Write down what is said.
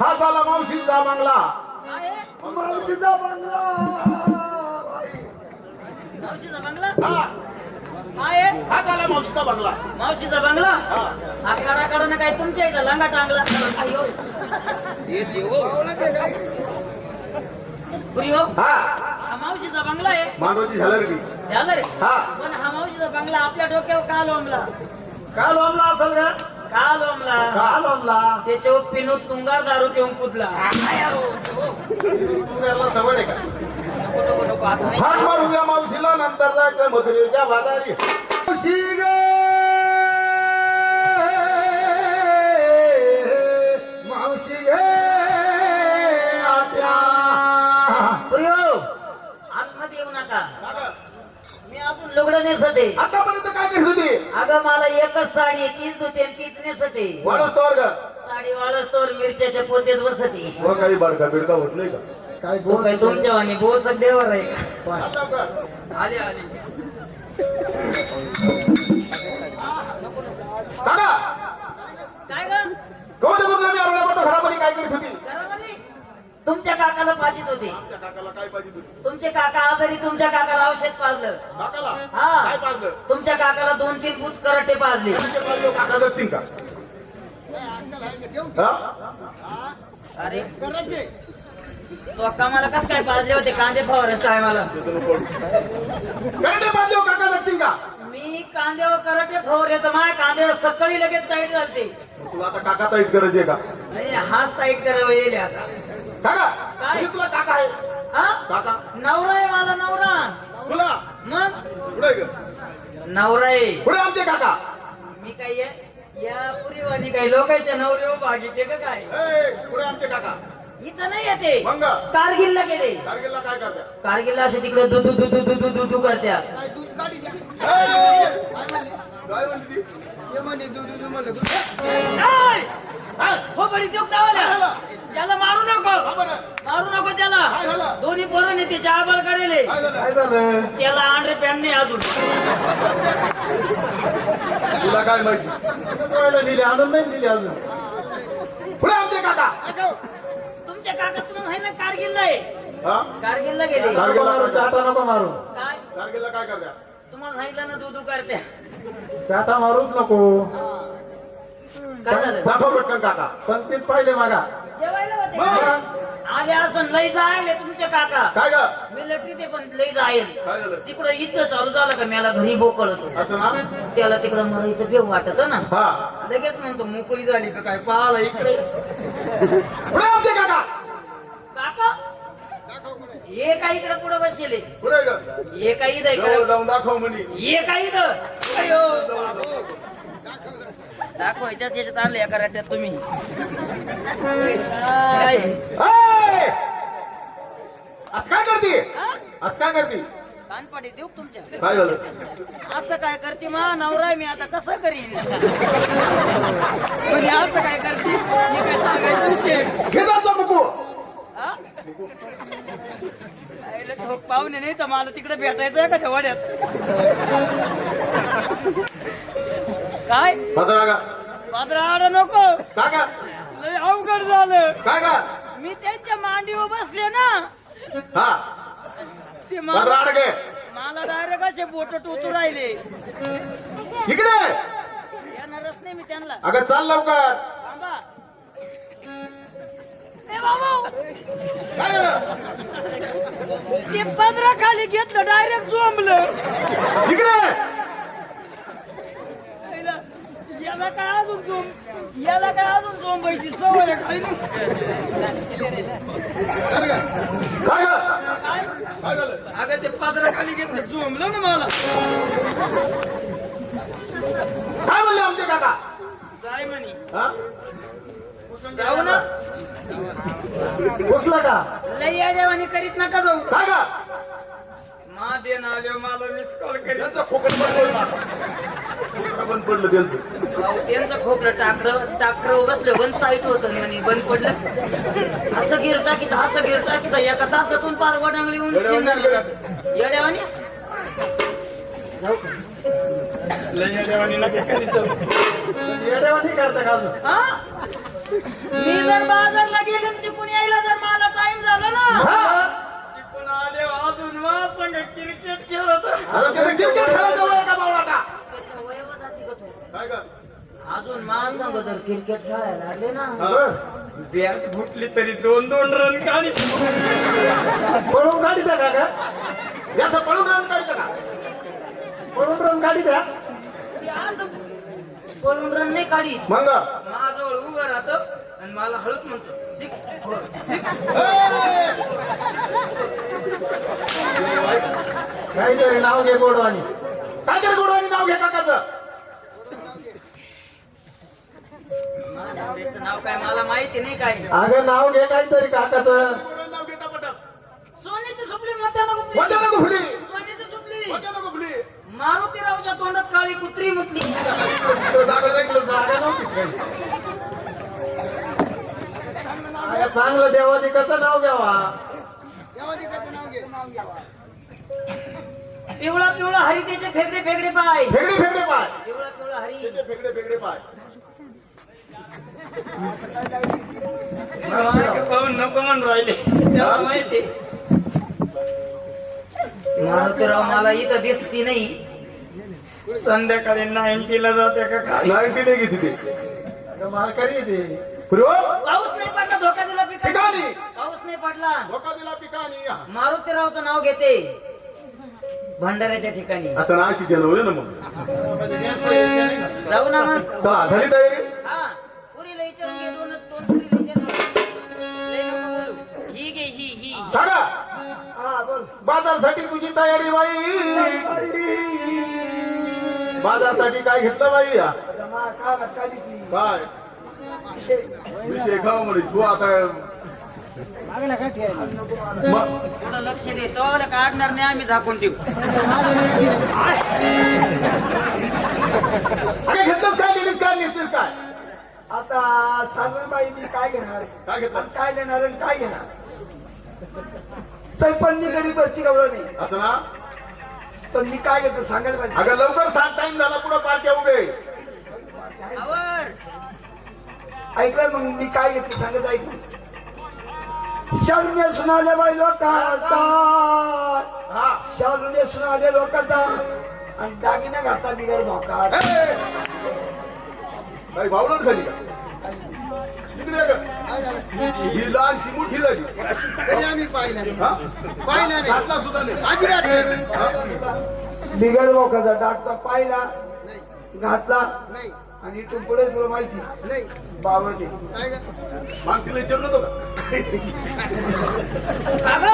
हा झाला मावशीचा बांगला? मावशीचा बंगला. मावशीचा बंगला? हा? हा झाला मावशीचा बांगला. मावशीचा बंगला? हा. हा कडा कडा काय तुमच्या इथं लांगा टांगला? हो हा. हा मावशीचा बंगला आहे? मानवची झालं की झालं रे? हा. पण हा मावशीचा बंगला आपल्या डोक्यावर का लोंबला? का लोंबला असेल का का लोंबला का लोंबला त्याच्यावर पिनू तुंगार दारू घेऊन कुदला तुम्हाला सवड आहे का? नको नको आता नाही. हात मारू द्या मावशीला नंतर जायचं मथुरेच्या बाजारी. मावशी ग! मावशी गे! आत्या! आतमध्ये येऊ नका. मी अजून लुगडं नेसत आहे. आतापर्यंत होती अगं मला एकच साडी आहे, तीच धुते आणि तीच नेसते. वाढच तोर ग साडी वाळच तोर मिरच्याच्या पोत्यात बसते. व काही बडका बिडका होत नाही का? काय हो काय तुमच्या वाणी बोल सध्यावर आहे. आता कर. आले आले. काय ग? कोणत्या गुरुला मी आरवला पडतो. घरामध्ये काय करत होती तुमच्या काकाला पाजित होते. आमच्या काकाला काय पाहिजे होती? तुमचे काका आजारी तुमच्या काकाला औषध पाजलं. काकाला? हा. काय पाजलं? तुमच्या काकाला दोन तीन पूच कराटे पाजले. तुमचे पाजलं? काका जगतील का? हा? अरे. तो कामाला कस काय पाजले होते? कांदे फवारच काय मला कराटे पाजले हो काका जगतील का? मी कांद्यावर कराटे फवार येतो माय कांदे सकाळी लगेच टाईट झालते. तुला आता काका ताईट आहे का? नाही हाच टाईट करावं येईल आता. काका म्हणजे तुला काका आहे. काका. नवरा आहे मला नवरा. तुला? मग? पुढे ग. नवरा आहे. पुढे आमचे काका. मी काय आहे या पुरीवानी नवरे भाग येते का काय? ए, इथं नाही येते. कारगिलला गेले. कारगिलला काय करत्या? कारगिलला असे तिकडे दु दु दु दु दु दु दु करत्या. काय म्हणली ती? ए! हो बडी याला दोन्ही पोरांनी त्याच्या आबाळ करेले. काय झालं? काय झालं? त्याला आंड्रे पॅन नाही अजून. तुला काय माहिती? पहिलं दिली आणून नाही दिली अजून. पुढे आमचे काका. तुमच्या काका तुम्हाला आहे ना कारगिलला आहे. हा? कारगिलला गेले. कारगिलला मारू चाटा नको मारू. काय? कारगिलला काय करत्या? तुम्हाला सांगितलं ना दूध करत्या. चाटा मारूच नको. काय झालं? दाखव पटकन काका. पंक्तीत पाहिले मागा. असं लय जायले तुमचे काका. काय ग? मिलिटरी ते पण लय झालं? तिकडं इथं चालू झालं का? मला घरी बोकळत असं ना? त्याला तिकडं मरायचं भेव वाटत ना? हा. लगेच म्हणतो मोकळी झाली का काय? पाहाला इकडे. आमचे काका. काका? हे काय इकडे पुढे बसले ग. हे काय इथं जवळ इकडे जाऊन दाखव म्हणे. हे काय इथं? अयो. दाखवायच्याच याच्यात आणले एका रट्ट्यात तुम्ही. काय? ए! असं काय करते हा? असं काय करते? कानपाडी देऊ का तुमच्या? काय झालं? असं काय करते मा? नवरा मी आता कसं करीन? म्हणजे असं काय करते? मी काय सांगायचं विषय? घे जातो मुकू. हा? आईला ठोक पाहुणे नाही तर मला तिकडे भेटायचं आहे का त्या वाड्यात काय? का पादरा आड नको. काय का लय अवघड झालं. काय का मी त्यांच्या मांडीवर बसले ना. हा. ते मला डायरेक्ट असे बोट टोचू राहिले. इकडे. येणारच नाही मी त्यांना. अगं चाल लवकर. थांबा. ए बाबू. काय झालं? ते पदरा खाली घेतलं डायरेक्ट जोंबलं इकडे. याला याला काय अजून जोम याला काय अजून जोंबायची सवय आहे? काय जाऊ ना. घुसला का? लई अडेवाणी करीत नका जाऊ. का मा आले मला मिस कॉल करीत त्यांचं खोकड पडलं आता. खोकड बंद पडलं त्यांचं. अहो, त्यांचं खोकलं टाकर टाकर बसलं बंद साईट होतं म्हणे बंद पडलं. असं गिर टाकीत असं गिर टाकीत एका तासातून पार वडांगली येऊन जातं. येड्यावानी? मी जर बाजारला यायला जर मला टाइम झाला ना? हा? पण आले अजून मला संग क्रिकेट खेळत. क्रिकेट खेळायचं वय का बावळाटा का? काय का अजून मला सांग जर क्रिकेट खेळायला लागले ना. बॅट फुटली तरी दोन दोन रन काढी. पळून द्या काका याचं पळून राहून काढतं का? पळून गाडी द्या. पळून रन नाही काढी. मग. माझ्याजवळ उभं राहतो आणि मला हळूच म्हणतो सिक्स फोर सिक्स काहीतरी नाव घे गोडवानी काय तरी गोडवानी नाव घे काकाचं. नाव काय मला माहिती नाही काय. अगं नाव घे काहीतरी काकाचं. काळी कुत्री मुतली। चांगलं देवाधिकाचं नाव घ्यावा? पिवळा पिवळा हरितेचे फेगडे फेगडे पाय। फेगडे फेगडे पाय। पिवळा पिवळा हरी। त्याचे फेगडे फेगडे पाय। पाहून नको म्हणून राहिले। तेव्हा माहिती मारुतीराव मला इथं दिसती नाही। संध्याकाळी नाईन्टीला जाते का काय नाईन्टी नाही घेतली ते. अगं मालकरी आहे ते पुरो पाऊस नाही पडला धोका दिला पिकानी. पाऊस नाही पडला. धोका दिला पिकानी. मारुतीरावचं नाव घेते. भंडाऱ्याच्या ठिकाणी. असं ना अशी केलं होय ना मग. जाऊ ना मग. चला झाली तयारी. हा पुरीला विचारून घे दोन दोन पुरीला विचारून घे. लय नको बोलू. ही घे ही ही. सांगा. हा बोल. बाजारसाठी तुझी तयारी बाई. बाजारसाठी काय घेतलं बाई काय? विषय खाऊ म्हणे तू आता लक्ष दे तो काढणार नाही आम्ही झाकून अरे घेतलंच काय लिहिलीस काय लिहितेस काय? आता सांगून बाई मी काय घेणार? काय घेतलं? काय लेणार आणि काय घेणार? मी गरीब वरची गवळं नाही असं ना? पण मी काय घेतो सांगायला पाहिजे. अगं लवकर सांग टाइम झाला पुढे पार्ट्या उभे. ऐकलं मग मी काय घेतो सांगत ऐक. शालूने सुनाले बाई लोकांचा. हा. शालूने सुनाले लोकांचा. आणि दागिना घातला बिगर! काही भावलट झाली का. ही लहानशी मोठी झाली तरी आम्ही पाहिला नाही. हा? पाहिलं नाही. घातला सुद्धा नाही अजिबात नाही. बिगर भोकाचा डाकचा पाहिला नाही घातला नाही आणि इथून पुढे तुला माहिती नाही बावळते काय ग? मग तिला विचारलं होतं का अगं,